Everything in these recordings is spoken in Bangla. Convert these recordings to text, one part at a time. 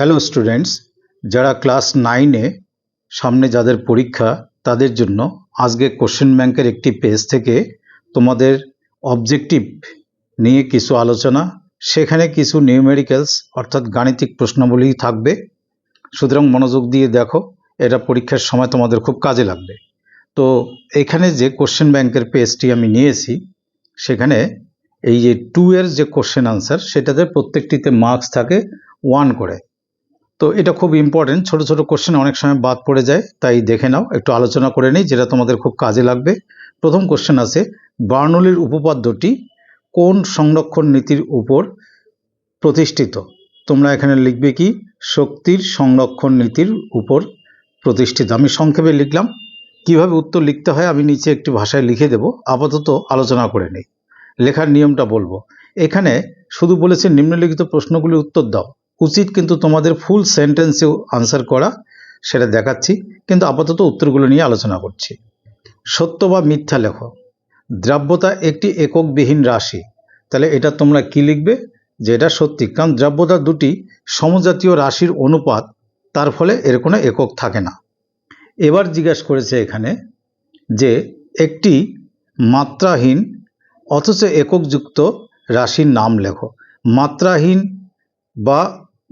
হ্যালো স্টুডেন্টস যারা ক্লাস নাইনে সামনে যাদের পরীক্ষা, তাদের জন্য আজকে কোশ্চেন ব্যাংকের একটি পেজ থেকে তোমাদের অবজেক্টিভ নিয়ে কিছু আলোচনা। সেখানে কিছু নিউমেরিক্যালস অর্থাৎ গাণিতিক প্রশ্নাবলী থাকবে। সুতরাং মনোযোগ দিয়ে দেখো, এটা পরীক্ষার সময় তোমাদের খুব কাজে লাগবে। তো এখানে যে কোশ্চেন ব্যাংকের পেজটি আমি নিয়েছি, সেখানে এই যে টু এর যে কোশ্চেন আনসার সেটাতে প্রত্যেকটিতে মার্কস থাকে ওয়ান করে। তো এটা খুব ইম্পর্টেন্ট ছোট ছোট কোশ্চেন অনেক সময় বাদ পড়ে যায়, তাই দেখে নাও, একটু আলোচনা করে নিই, যেটা তোমাদের খুব কাজে লাগবে। প্রথম কোশ্চেন আছে, বার্নলির উপপাদ্যটি কোন সংরক্ষণ নীতির উপর প্রতিষ্ঠিত? তোমরা এখানে লিখবে কি, শক্তির সংরক্ষণ নীতির উপর প্রতিষ্ঠিত। আমি সংক্ষেপে লিখলাম, কীভাবে উত্তর লিখতে হয় আমি নিচে একটি ভাষায় লিখে দেব, আপাতত আলোচনা করে নিই। লেখার নিয়মটা বলব। এখানে শুধু বলেছে নিম্নলিখিত প্রশ্নগুলি উত্তর দাও। উচিত কিন্তু তোমাদের ফুল সেন্টেন্সেও আনসার করা, সেটা দেখাচ্ছি। কিন্তু আপাতত উত্তরগুলো নিয়ে আলোচনা করছি। সত্য বা মিথ্যা লেখো। দ্রাব্যতা একটি এককবিহীন রাশি। তাহলে এটা তোমরা কি লিখবে? যে এটা সত্যি। কারণ দ্রাব্যতা দুটি সমজাতীয় রাশির অনুপাত, তার ফলে এর কোনো একক থাকে না। এবার জিজ্ঞাসা করেছে এখানে যে একটি মাত্রাহীন অথচ এককযুক্ত রাশির নাম লেখো। মাত্রাহীন বা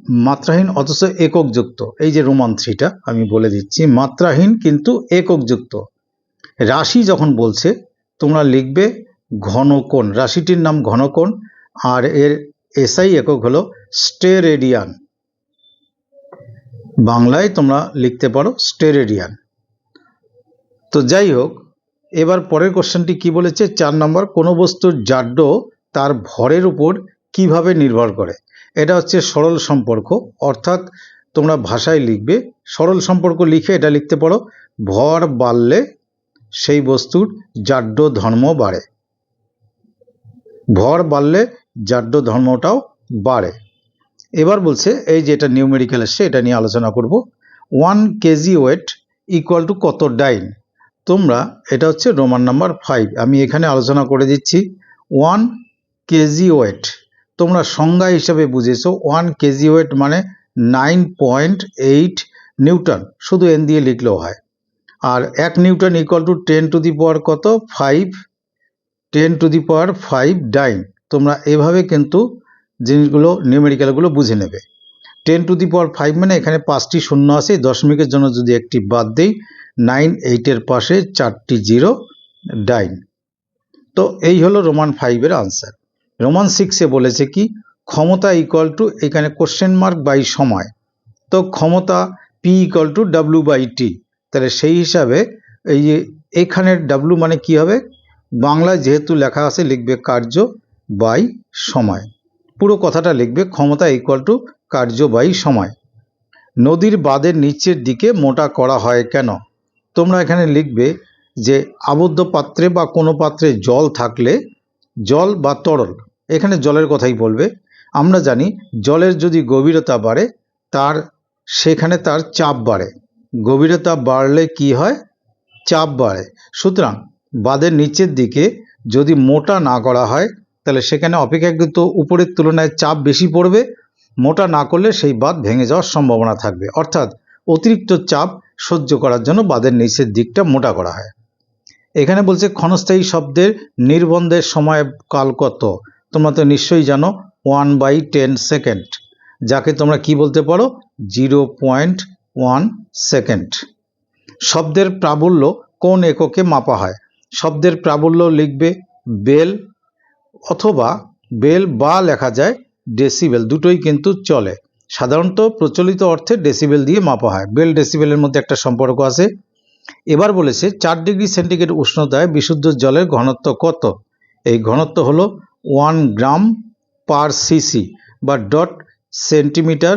মাত্রাহীন অথচ এককযুক্ত। এই যে রোমান থ্রিটা, আমি বলে দিচ্ছি, মাত্রাহীন কিন্তু এককযুক্ত। রাশি যখন বলছে, তোমরা লিখবে ঘনকোণ, রাশিটির নাম ঘনকোণ, আর এর এসআই একক হলো স্টেরেডিয়ান। বাংলায় তোমরা লিখতে পারো স্টেরেডিয়ান। তো যাই হোক, এবার পরের কোশ্চেনটি কি বলেছে? চার নম্বর, কোনো বস্তুর জাড্য তার ভরের উপর কীভাবে নির্ভর করে? এটা হচ্ছে সরল সম্পর্ক। অর্থাৎ তোমরা ভাষায় লিখবে, সরল সম্পর্ক লিখে এটা লিখতে পারো, ভর বাড়লে সেই বস্তুর জাড্য ধর্ম বাড়ে। ভর বাড়লে জাড্য ধর্মটাও বাড়ে। এবার বলছে, এই যে এটা নিউমেরিক্যাল এসছে, এটা নিয়ে আলোচনা করব। One KG weight equal to কত ডাইন? তোমরা, এটা হচ্ছে রোমান নাম্বার ফাইভ, আমি এখানে আলোচনা করে দিচ্ছি। ওয়ান কেজি ওয়েট তোমরা সংজ্ঞা হিসাবে বুঝেছ ওয়ান কেজি ওয়েট মানে নাইন পয়েন্ট এইট নিউটন, শুধু এন দিয়ে লিখলেও হয়। আর এক newton equal to ten to the power কত? Five ten to the power five dyne তোমরা এভাবে কিন্তু জিনিসগুলো নিউমেরিক্যালগুলো বুঝে নেবে। Ten to the power five মানে এখানে পাঁচটি শূন্য আছে, দশমিকের জন্য যদি একটি বাদ দিই নাইন এইটের পাশে চারটি জিরো ডাইন তো এই হলো রোমান ফাইভের আনসার রোমান সিক্সে বলেছে কি, ক্ষমতা ইকুয়াল টু এখানে কোশ্চেন মার্ক বাই সময়। তো ক্ষমতা P equal to W by T তাহলে সেই হিসাবে এই যে এখানের ডাব্লু মানে কি হবে? বাংলায় যেহেতু লেখা আছে লিখবে কার্য বাই সময়। পুরো কথাটা লিখবে ক্ষমতা ইকুয়াল টু কার্য বাই সময়। নদীর বাঁধের নিচের দিকে মোটা করা হয় কেন? তোমরা এখানে লিখবে যে আবদ্ধ পাত্রে বা কোনো পাত্রে জল থাকলে জল বা তরল এখানে জলের কথাই বলবে। আমরা জানি জলের যদি গভীরতা বাড়ে, তার সেখানে তার চাপ বাড়ে। গভীরতা বাড়লে কি হয়? চাপ বাড়ে। সুতরাং বাঁধের নিচের দিকে যদি মোটা না করা হয়, তাহলে সেখানে অপেক্ষাকৃত উপরের তুলনায় চাপ বেশি পড়বে। মোটা না করলে সেই বাঁধ ভেঙে যাওয়ার সম্ভাবনা থাকবে। অর্থাৎ অতিরিক্ত চাপ সহ্য করার জন্য বাঁধের নিচের দিকটা মোটা করা হয়। এখানে বলছে ক্ষণস্থায়ী শব্দের নির্বন্ধের সময় কাল কত? তোমরা তো নিশ্চয়ই জানো ওয়ান বাই টেন সেকেন্ড যাকে তোমরা কি বলতে পারো? জিরো পয়েন্ট ওয়ান সেকেন্ড শব্দের প্রাবল্য কোন এককে মাপা হয়? শব্দের প্রাবল্য লিখবে বেল অথবা বেল বা লেখা যায় ডেসিবেল, দুটোই কিন্তু চলে। সাধারণত প্রচলিত অর্থে ডেসিবেল দিয়ে মাপা হয়। বেল ডেসিবেলের মধ্যে একটা সম্পর্ক আছে। এবার বলেছে, চার ডিগ্রি সেন্টিগ্রেড উষ্ণতায় বিশুদ্ধ জলের ঘনত্ব কত? এই ঘনত্ব হলো ওয়ান গ্রাম পার সিসি বা dot centimetre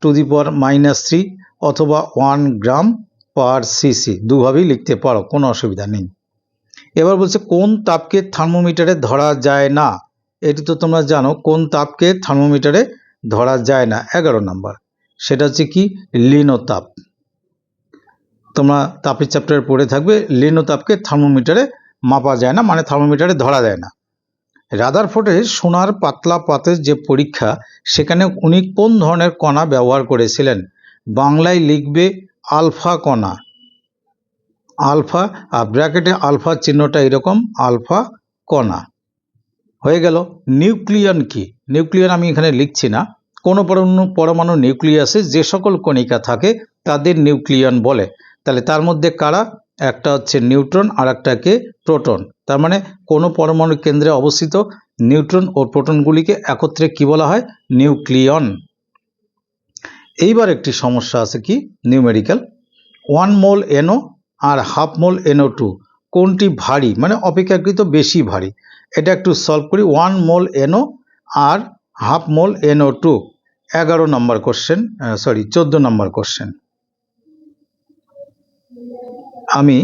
to the power minus three অথবা ওয়ান গ্রাম পার সিসি। দুভাবেই লিখতে পারো, কোনো অসুবিধা নেই। এবার বলছে, কোন তাপকে থার্মোমিটারে ধরা যায় না? এটি তো তোমরা জানো, কোন তাপকে থার্মোমিটারে ধরা যায় না? এগারো নাম্বার। সেটা হচ্ছে কি? লিনোতাপ। তোমরা তাপের চ্যাপ্টারে পড়ে থাকবে, লিনোতাপকে থার্মোমিটারে মাপা যায় না মানে থার্মোমিটারে ধরা যায় না। রাদারফোর্ডের সোনার পাতলা পাতের যে পরীক্ষা, সেখানে উনি কোন ধরনের কণা ব্যবহার করেছিলেন? বাংলায় লিখবে আলফা কণা। আলফা, আর ব্র্যাকেটে আলফা চিহ্নটা এরকম, আলফা কণা। হয়ে গেল। নিউক্লিয়ন কি? নিউক্লিয়ন আমি এখানে লিখছি না। কোনো পরমাণু পরমাণু নিউক্লিয়াসে যে সকল কণিকা থাকে, তাদের নিউক্লিয়ন বলে। তাহলে তার মধ্যে কারা? একটা হচ্ছে নিউট্রন, আর একটাকে প্রোটন। তার মানে কোনো পরমাণু কেন্দ্রে অবস্থিত নিউট্রন ও প্রোটনগুলিকে একত্রে কি বলা হয়? নিউক্লিয়ন। এইবার একটি সমস্যা আছে কি? নিউমেরিক্যাল। ওয়ান মোল এনও আর হাফ মোল এনও টু, কোনটি ভারী? মানে অপেক্ষাকৃত বেশি ভারী। এটা একটু সলভ করি। ওয়ান মোল এনও আর হাফ মোল এনও টু। এগারো নম্বর কোশ্চেন সরি চোদ্দ নম্বর কোশ্চেন আমি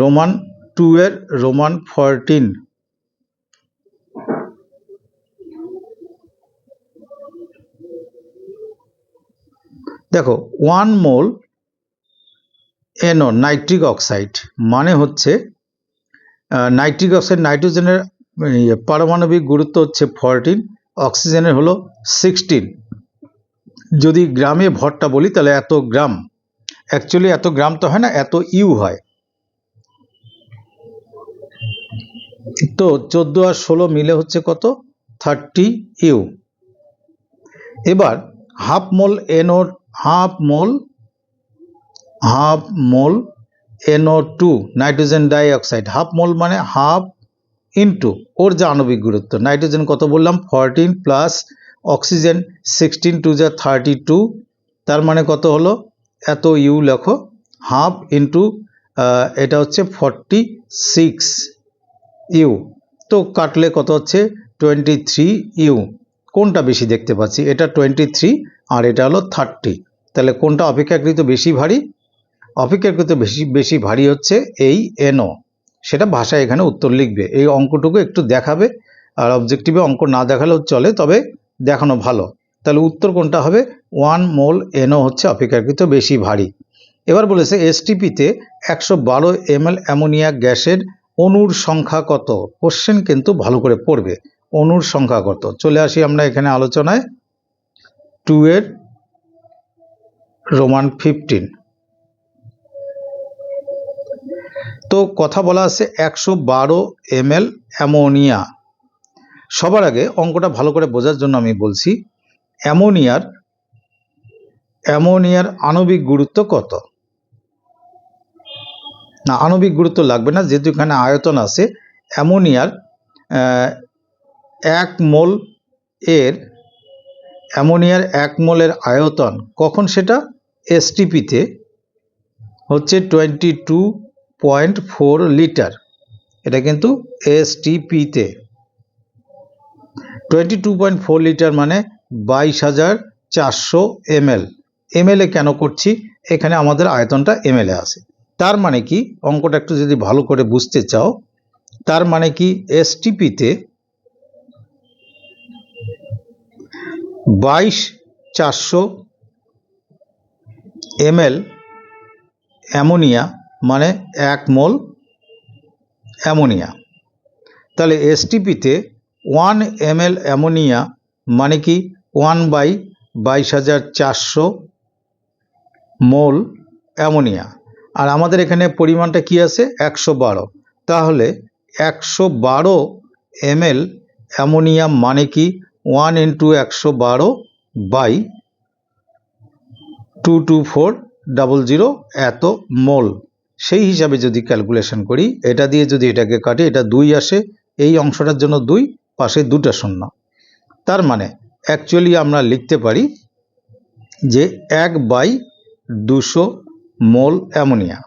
রোমান টু এর রোমান ফরটিন দেখো one mole NO nitric oxide মানে হচ্ছে নাইট্রিক অক্সাইড নাইট্রোজেনের পারমাণবিক গুরুত্ব হচ্ছে ফরটিন অক্সিজেনের হলো সিক্সটিন যদি গ্রামে ভরটা বলি, তাহলে এত গ্রাম অ্যাকচুয়ালি এত গ্রাম তো হয় না, এত ইউ হয়। তো চোদ্দ আর ষোলো মিলে হচ্ছে কত? Thirty U. এবার half mole এনোর half mole half mole NO two, nitrogen dioxide. Half mole মানে হাফ ইন্টু ওর যে আণবিক গুরুত্ব। নাইট্রোজেন কত বললাম? Fourteen plus oxygen sixteen two যা থার্টি টু, তার মানে কত হলো? এত ইউ লেখো। হাফ ইন্টু এটা হচ্ছে ফর্টি সিক্স। ইউ। তো কাটলে কত হচ্ছে? Twenty three U. কোনটা বেশি দেখতে পাচ্ছি? এটা টোয়েন্টি থ্রি আর এটা হলো থার্টি। তাহলে কোনটা অপেক্ষাকৃত বেশি ভারী? অপেক্ষাকৃত বেশি বেশি ভারী হচ্ছে এই এনও সেটা ভাষায় এখানে উত্তর লিখবে। এই অঙ্কটুকু একটু দেখাবে। আর অবজেক্টিভে অঙ্ক না দেখালেও চলে, তবে দেখানো ভালো। তাহলে উত্তর কোনটা হবে? ওয়ান মোল এনও হচ্ছে অপেক্ষাকৃত বেশি ভারী। এবার বলেছে এসটিপিতে একশো বারো এমএল অ্যামোনিয়া গ্যাসের অণুর সংখ্যা কত? কোশ্চেন কিন্তু ভালো করে পড়বে। অণুর সংখ্যা কত? চলে আসি আমরা এখানে আলোচনায়। টু এর রোমান ফিফটিন তো কথা বলা আছে একশো বারো এম এল অ্যামোনিয়া। সবার আগে অঙ্কটা ভালো করে বোঝার জন্য আমি বলছি, অ্যামোনিয়ার অ্যামোনিয়ার আণবিক গুরুত্ব কত? না, আণবিক গুরুত্ব লাগবে না, যেহেতু এখানে আয়তন আছে, অ্যামোনিয়ার এক মোল এর অ্যামোনিয়ার এক মোলের আয়তন, কখন সেটা? এসটিপিতে হচ্ছে twenty two point four litre এটা কিন্তু এসটিপিতে twenty two point four litre মানে বাইশ হাজার চারশো এমএল। এমএলএ কেন করছি? এখানে আমাদের আয়তনটা এমএলএ আছে। তার মানে কি? অঙ্কটা একটু যদি ভালো করে বুঝতে চাও, তার মানে কি এসটিপিতে বাইশ চারশো এমএল অ্যামোনিয়া মানে এক মোল অ্যামোনিয়া। তাহলে এসটিপিতে ওয়ান এমএল অ্যামোনিয়া মানে কি ওয়ান বাই বাইশ হাজার চারশো মোল অ্যামোনিয়া। আর আমাদের এখানে পরিমাণটা কি আছে? একশো বারো। তাহলে একশো বারো এমএল অ্যামোনিয়া মানে কি? ওয়ান ইন্টু একশো বারো by two two four double zero এত মোল। সেই হিসাবে যদি ক্যালকুলেশন করি, এটা দিয়ে যদি এটাকে কাটি, এটা দুই আসে, এই অংশটার জন্য দুই, পাশে দুটা শূন্য। তার মানে অ্যাকচুয়ালি আমরা লিখতে পারি যে এক বাই দুশো মোল অ্যামোনিয়া।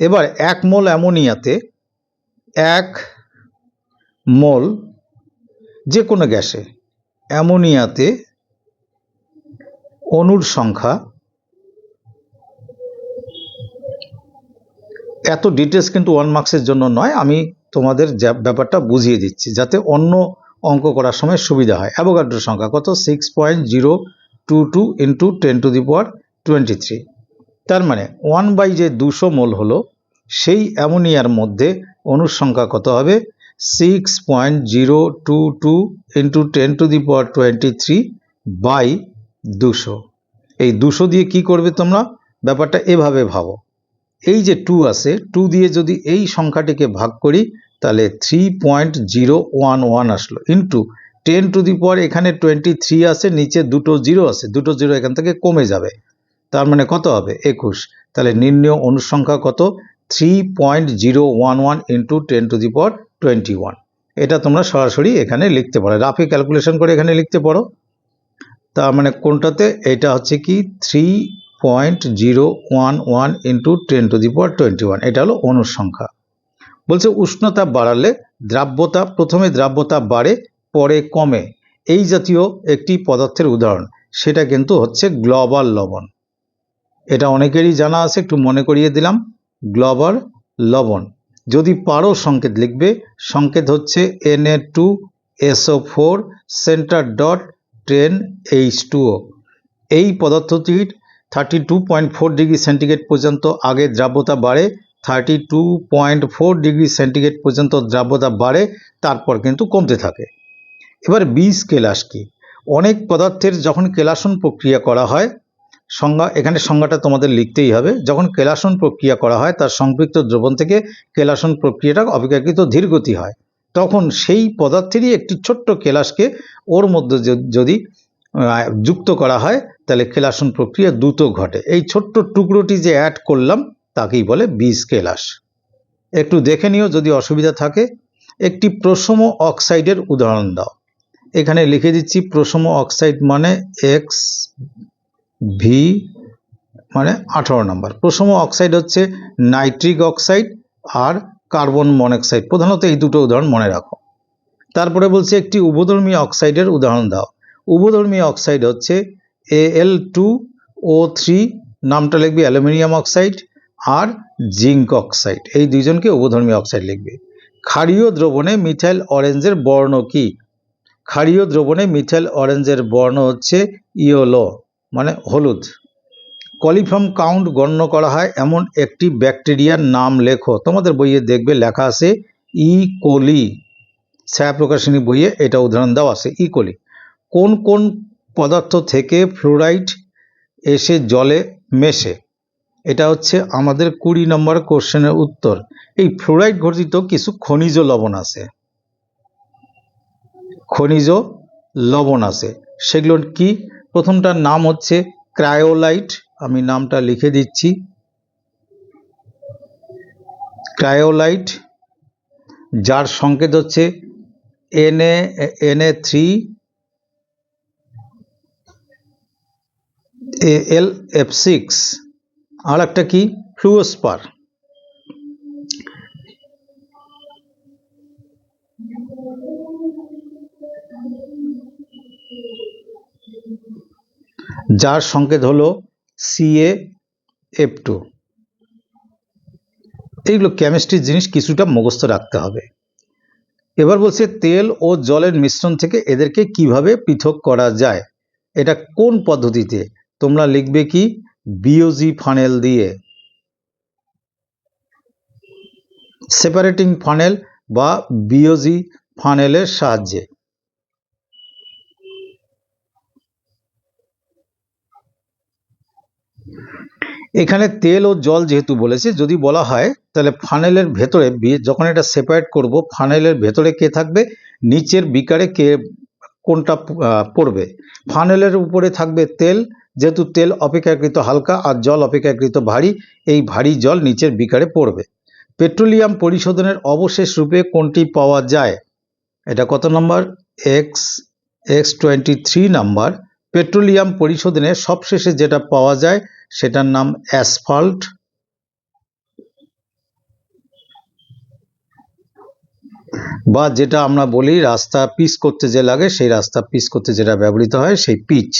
এবার এক মোল অ্যামোনিয়াতে এক মোল যে কোনো গ্যাসে অ্যামোনিয়াতে অণুর সংখ্যা এত ডিটেলস কিন্তু ওয়ান মার্কসের জন্য নয়, আমি তোমাদের ব্যাপারটা বুঝিয়ে দিচ্ছি যাতে অন্য অঙ্ক করার সময় সুবিধা হয়। অ্যাভোগাড্রোর সংখ্যা কত? Six point zero two two into ten to the power twenty three তার মানে ওয়ান বাই যে দুশো মোল হলো, সেই অ্যামোনিয়ার মধ্যে অণুর সংখ্যা কত হবে? Six point zero two two into ten to the power twenty three by দুশো। এই দুশো দিয়ে কি করবে তোমরা? ব্যাপারটা এভাবে ভাবো। এই যে টু আছে টু দিয়ে যদি এই সংখ্যাটিকে ভাগ করি, তাহলে three point zero one one আসলো into ten to the power এখানে টোয়েন্টি থ্রি আছে, নিচে দুটো জিরো আছে, দুটো জিরো এখান থেকে কমে যাবে। তার মানে কত হবে? একুশ। তাহলে নির্ণয় অনুসংখ্যা কত? Three point zero one one into ten to the power twenty one এটা তোমরা সরাসরি এখানে লিখতে পারো। রাফি ক্যালকুলেশন করে এখানে লিখতে পারো। তার মানে কোনটাতে? এটা হচ্ছে কি? Three point zero one one into ten to the power twenty one এটা হলো অনুসংখ্যা। বলছে উষ্ণতা বাড়ালে দ্রাব্যতা, প্রথমে দ্রাব্যতা বাড়ে, পরে কমে। এই জাতীয় একটি পদার্থের উদাহরণ। সেটা কিন্তু হচ্ছে গ্লোবাল লবণ। এটা অনেকেরই জানা আছে, একটু মনে করিয়ে দিলাম। গ্লোবাল লবণ। যদি পারো সংকেত লিখবে, সংকেত হচ্ছে N A two SO four centre dot ten H two O এই পদার্থটির thirty two point four degree centigrade পর্যন্ত আগে দ্রাব্যতা বাড়ে thirty two point four degree centigrade পর্যন্ত দ্রাব্যতা বাড়ে, তারপর কিন্তু কমতে থাকে। এবার বীজ কেলাস কি? অনেক পদার্থের যখন কেলাসন প্রক্রিয়া করা হয় সংজ্ঞা, এখানে সংজ্ঞাটা তোমাদের লিখতেই হবে। যখন কেলাসন প্রক্রিয়া করা হয়, তার সম্পৃক্ত দ্রবণ থেকে কেলাসন প্রক্রিয়াটা অপেক্ষাকৃত ধীরগতি হয়। তখন সেই পদার্থেরই একটি ছোট্ট কেলাসকে ওর মধ্যে যদি যুক্ত করা হয়, তাহলে কেলাসন প্রক্রিয়া দ্রুত ঘটে। এই ছোট্ট টুকরোটি যে অ্যাড করলাম, তাকেই বলে বীজ কেলাস। একটু দেখে নিও যদি অসুবিধা থাকে। একটি প্রশম অক্সাইডের উদাহরণ দাও। এখানে লিখে দিচ্ছি প্রসম অক্সাইড মানে এক্স ভি মানে আঠারো নম্বর। প্রসম অক্সাইড হচ্ছে নাইট্রিক অক্সাইড আর কার্বন মনোক্সাইড প্রধানত এই দুটো উদাহরণ মনে রাখো। তারপরে বলছে একটি উভধর্মী অক্সাইডের উদাহরণ দাও। উভধর্মী অক্সাইড হচ্ছে এ এল টু ও থ্রি নামটা লিখবে অ্যালুমিনিয়াম অক্সাইড আর জিঙ্ক অক্সাইড এই দুইজনকে উভধর্মী অক্সাইড লিখবে। ক্ষারীয় দ্রবণে মিথাইল অরেঞ্জের বর্ণ কি? ক্ষারীয় দ্রবণে মিথাইল অরেঞ্জের বর্ণ হচ্ছে ইয়োলো। মানে হলুদ। কলিফর্ম কাউন্ট গণ্য করা হয় এমন একটি ব্যাকটেরিয়ার নাম লেখো। তোমাদের বইয়ে দেখবে লেখা আছে ই কোলি। ছায়া প্রকাশনী বইয়ে এটা উদাহরণ দেওয়া আছে, ই কোলি। কোন কোন পদার্থ থেকে ফ্লোরাইড এসে জলে মেশে? এটা হচ্ছে আমাদের কুড়ি নম্বর কোশ্চেনের উত্তর। এই ফ্লোরাইড ঘটিত কিছু খনিজ লবণ আছে। খনিজ লবণ আছে। সেগুলো কি? প্রথমটার নাম হচ্ছে ক্রায়োলাইট। আমি নামটা লিখে দিচ্ছি। ক্রায়োলাইট, যার সংকেত হচ্ছে NA NA three L, F six. আর একটা কি? ফ্লুওস্পার। যার সংকেত হলো সিএ এফ টু এইগুলো কেমিস্ট্রির জিনিস কিছুটা মুখস্থ রাখতে হবে। এবার বলছে, তেল ও জলের মিশ্রণ থেকে এদেরকে কীভাবে পৃথক করা যায়? এটা কোন পদ্ধতিতে? তোমরা লিখবে কি? বিওজি ফানেল দিয়ে। সেপারেটিং ফানেল বা বিওজি ফানেলের সাহায্যে। এখানে তেল ও জল যেহেতু বলেছে, যদি বলা হয়, তাহলে ফানেলের ভেতরে যখন এটা সেপারেট করব ফানেলের ভেতরে কে থাকবে? নিচের বিকারে কে কোনটা পড়বে? ফানেলের উপরে থাকবে তেল, যেহেতু তেল অপেক্ষাকৃত হালকা আর জল অপেক্ষাকৃত ভারী, এই ভারী জল নিচের বিকারে পড়বে। পেট্রোলিয়াম পরিশোধনের অবশেষ রূপে কোনটি পাওয়া যায়? এটা কত নম্বর? X X twenty three number. Petroleum পরিশোধনে সবশেষে যেটা পাওয়া যায় সেটার নাম অ্যাসফল্ট। বা যেটা আমরা বলি রাস্তা পিচ করতে যে লাগে, সেই রাস্তা পিচ করতে যেটা ব্যবহৃত হয়, সেই পিচ।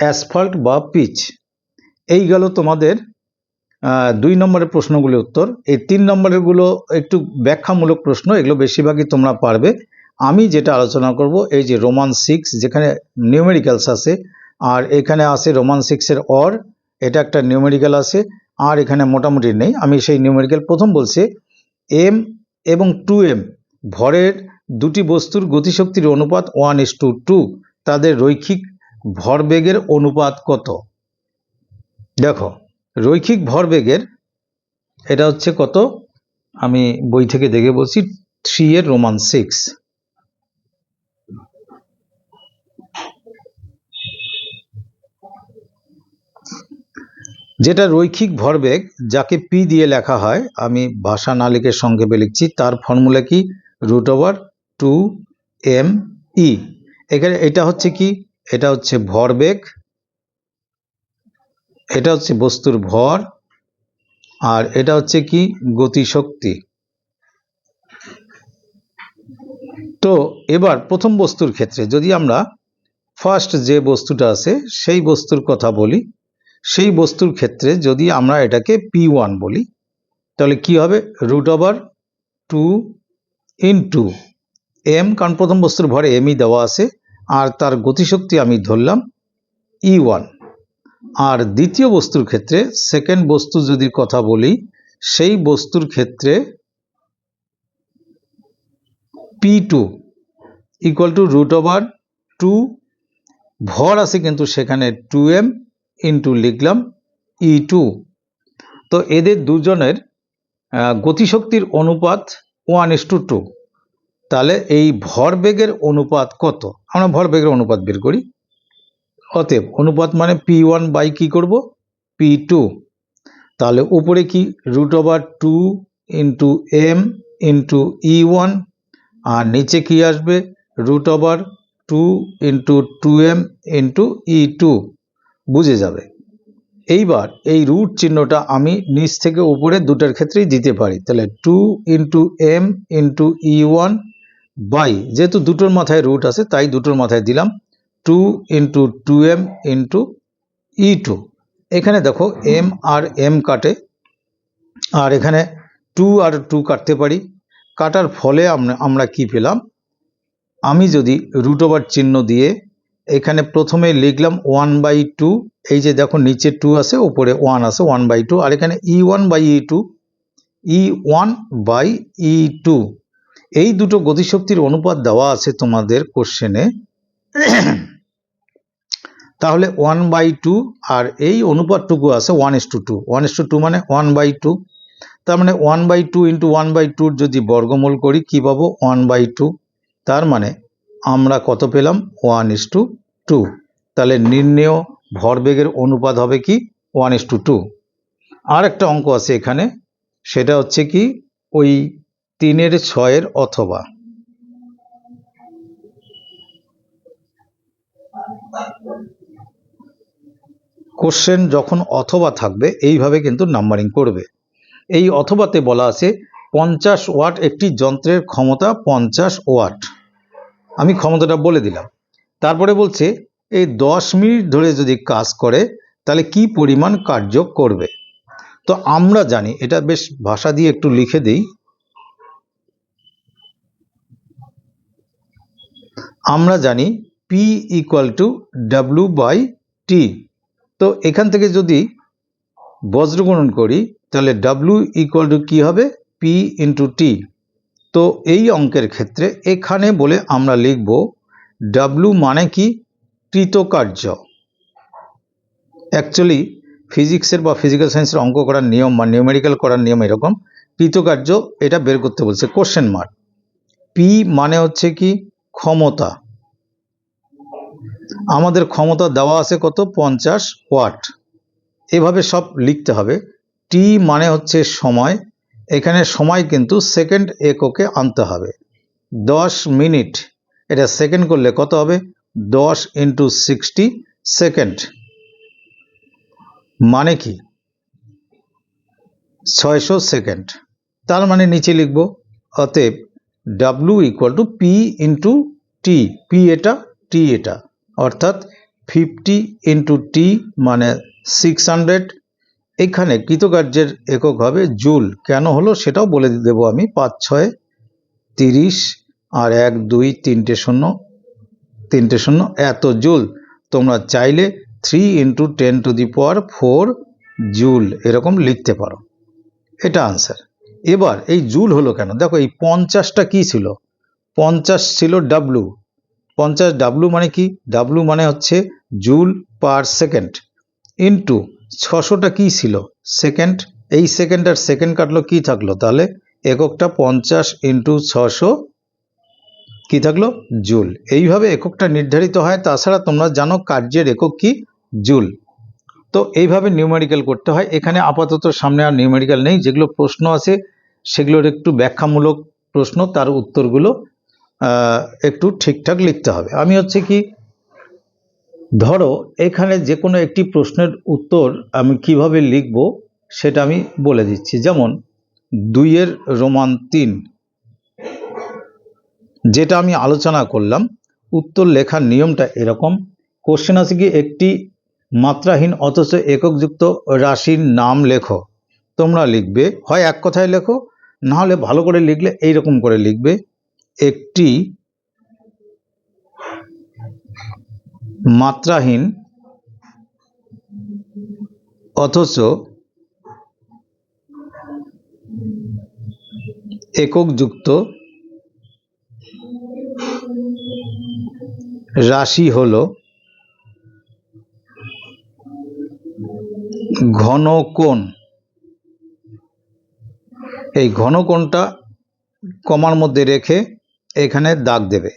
অ্যাসফল্ট বা পিচ। এই গেল তোমাদের দুই নম্বরের প্রশ্নগুলোর উত্তর। এই তিন নম্বরেরগুলো একটু ব্যাখ্যামূলক প্রশ্ন, এগুলো বেশিরভাগই তোমরা পারবে। আমি যেটা আলোচনা করব, এই যে রোমান সিক্স যেখানে নিউমেরিক্যালস আছে, আর এখানে আছে রোমান সিক্সের অর এটা একটা নিউমেরিক্যাল আছে, আর এখানে মোটামুটি নেই। আমি সেই নিউমেরিক্যাল প্রথম বলছি এম এবং টু এম ভরের দুটি বস্তুর গতিশক্তির অনুপাত ওয়ান ইস টু টু তাদের রৈখিক ভরবেগের অনুপাত কত? দেখো, রৈখিক ভরবেগের এটা হচ্ছে কত? আমি বই থেকে দেখে বলছি থ্রি এর রোমান সিক্স যেটা রৈখিক ভরবেগ যাকে পি দিয়ে লেখা হয়, আমি ভাষা না লিখে সংক্ষেপে লিখছি, তার ফর্মুলা কি? Root over two M E এখানে এটা হচ্ছে কি? এটা হচ্ছে ভরবেগ, এটা হচ্ছে বস্তুর ভর, আর এটা হচ্ছে কি? গতিশক্তি। তো এবার প্রথম বস্তুর ক্ষেত্রে যদি আমরা ফার্স্ট যে বস্তুটা আছে, সেই বস্তুর কথা বলি সেই বস্তুর ক্ষেত্রে যদি আমরা এটাকে পি ওয়ান বলি, তাহলে কি হবে? Root over two into M কারণ প্রথম বস্তুর ভরে এমই দেওয়া আছে, আর তার গতিশক্তি আমি ধরলাম ই ওয়ান আর দ্বিতীয় বস্তুর ক্ষেত্রে সেকেন্ড বস্তু যদি কথা বলি, সেই বস্তুর ক্ষেত্রে P two equal to root over two ভর আছে কিন্তু সেখানে টু এম ইন্টু লিখলাম ই টু তো এদের দুজনের গতিশক্তির অনুপাত ওয়ান ইস টু টু তাহলে এই ভরবেগের অনুপাত কত? আমরা ভরবেগের অনুপাত বের করি। অতএব অনুপাত মানে পি ওয়ান বাই কী করব? পি টু তাহলে উপরে কি? Root over two into M into E one আর নিচে কি আসবে? Root over two into two M into E two বুঝে যাবে। এইবার এই রুট চিহ্নটা আমি নিচ থেকে উপরে দুটার ক্ষেত্রেই দিতে পারি। তাহলে two into M into E one by যেহেতু দুটোর মাথায় রুট আছে, তাই দুটোর মাথায় দিলাম। Two into two M into E two এখানে দেখো এম আর এম কাটে। আর এখানে টু আর টু কাটতে পারি। কাটার ফলে আমরা আমরা কি পেলাম? আমি যদি রুট ওভার চিহ্ন দিয়ে এখানে প্রথমে লিখলাম ওয়ান বাই টু এই যে দেখো নিচে টু আছে উপরে ওয়ান আছে ওয়ান বাই টু আর এখানে E one by E two E one by E two এই দুটো গতিশক্তির অনুপাত দেওয়া আছে তোমাদের কোশ্চেনে তাহলে ওয়ান বাই টু আর এই অনুপাতটুকু আছে one is to two one is to two one by two two তার মানে one by two into one by টুর যদি বর্গমূল করি, কী পাবো? ওয়ান বাই টু তার মানে আমরা কত পেলাম? ওয়ান ইস টু টু, তাহলে নির্ণেয় ভরবেগের অনুপাত হবে কি? ওয়ান ইস টু টু আর একটা অঙ্ক আছে এখানে, সেটা হচ্ছে কি? ওই তিনের ছয়ের অথবা। কোশ্চেন যখন অথবা থাকবে, এইভাবে কিন্তু নাম্বারিং করবে। এই অথবাতে বলা আছে, পঞ্চাশ ওয়াট একটি যন্ত্রের ক্ষমতা পঞ্চাশ ওয়াট। আমি ক্ষমতাটা বলে দিলাম। তারপরে বলছে, এই দশ মিনিট ধরে যদি কাজ করে, তাহলে কি পরিমাণ কার্য করবে? তো আমরা জানি, এটা বেশ ভাষা দিয়ে একটু লিখে দিই। আমরা জানি P equal to W by T তো এখান থেকে যদি বজ্রগুণন করি, তাহলে ডাব্লু ইকুয়াল টু কী হবে? পি ইন্টু টি তো এই অঙ্কের ক্ষেত্রে এখানে বলে আমরা লিখব ডাব্লু মানে কি? কৃতকার্য। অ্যাকচুয়ালি ফিজিক্সের বা ফিজিক্যাল সায়েন্সের অঙ্ক করার নিয়ম বা নিউমেরিক্যাল করার নিয়ম এরকম। কৃতকার্য, এটা বের করতে বলছে কোশ্চেন মার্ক পি মানে হচ্ছে কি? ক্ষমতা। আমাদের ক্ষমতা দেওয়া আছে কত? পঞ্চাশ ওয়াট। এভাবে সব লিখতে হবে। টি মানে হচ্ছে সময়। এখানে সময় কিন্তু সেকেন্ড এককে আনতে হবে। দশ মিনিট। এটা সেকেন্ড করলে কত হবে? দশ ইন্টু সিক্সটি সেকেন্ড মানে কি? ছয়শো সেকেন্ড তার মানে নিচে লিখব, অতএব W equal to P into T P এটা টি এটা। অর্থাৎ ফিফটি ইন্টু টি মানে সিক্স হান্ড্রেড এখানে কৃতকার্যের একক হবে জুল। কেন হলো সেটাও বলে দেবো আমি, পাঁচ, ছয়, তিরিশ আর এক, দুই, তিনটে শূন্য তিনটে শূন্য, এত জুল। তোমরা চাইলে three into ten to the power four joule এরকম লিখতে পারো। এটা আনসার এবার এই জুল হলো কেন? দেখো এই পঞ্চাশটা কি ছিল? পঞ্চাশ ছিল ডাব্লু পঞ্চাশ ডাব্লু মানে কি? ডাব্লু মানে হচ্ছে জুল পার সেকেন্ড ইন্টু ছশোটা কি ছিল? সেকেন্ড এই সেকেন্ড আর সেকেন্ড কাটলো কি থাকল? তাহলে এককটা পঞ্চাশ ইন্টু ছশো কি থাকল? জুল। এইভাবে এককটা নির্ধারিত হয়, তাছাড়া তোমরা জানো কার্যের একক কি? জুল। তো এইভাবে নিউমেরিক্যাল করতে হয়। এখানে আপাতত সামনে আর নিউমেরিক্যাল নেই। যেগুলো প্রশ্ন আছে, সেগুলোর একটু ব্যাখ্যামূলক প্রশ্ন, তার উত্তরগুলো একটু ঠিকঠাক লিখতে হবে। আমি হচ্ছে কি, ধরো এখানে যে কোনো একটি প্রশ্নের উত্তর আমি কীভাবে লিখব, সেটা আমি বলে দিচ্ছি। যেমন, দুইয়ের রোমান তিন। যেটা আমি আলোচনা করলাম, উত্তর লেখার নিয়মটা এরকম। কোশ্চেন আছে কি, একটি মাত্রাহীন অথচ এককযুক্ত রাশির নাম লেখো। তোমরা লিখবে, হয় এক কথায় লেখো, না হলে ভালো করে লিখলে এই রকম করে লিখবে, একটি মাত্রাহীন অথচ এককযুক্ত রাশি হলো ঘনকোণ। এই ঘনকোণটা কমার মধ্যে রেখে এখানে দাগ দেবে।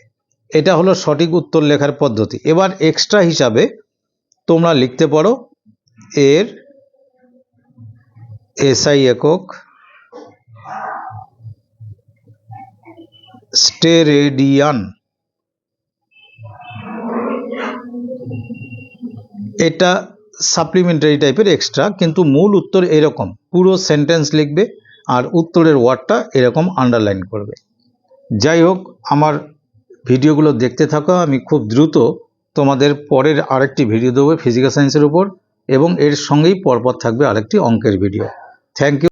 এটা হলো সঠিক উত্তর লেখার পদ্ধতি। এবার এক্সট্রা হিসাবে তোমরা লিখতে পারো এর এসআই একক স্টেরেডিয়ান। এটা সাপ্লিমেন্টারি টাইপের এক্সট্রা কিন্তু মূল উত্তর এরকম। পুরো সেন্টেন্স লিখবে আর উত্তরের ওয়ার্ডটা এরকম আন্ডারলাইন করবে। যাই হোক, আমার ভিডিওগুলো দেখতে থাকা, আমি খুব দ্রুত তোমাদের পরের আরেকটি ভিডিও দেবো ফিজিক্যাল সায়েন্সের উপর, এবং এর সঙ্গেই পরপর থাকবে আরেকটি অঙ্কের ভিডিও থ্যাংক ইউ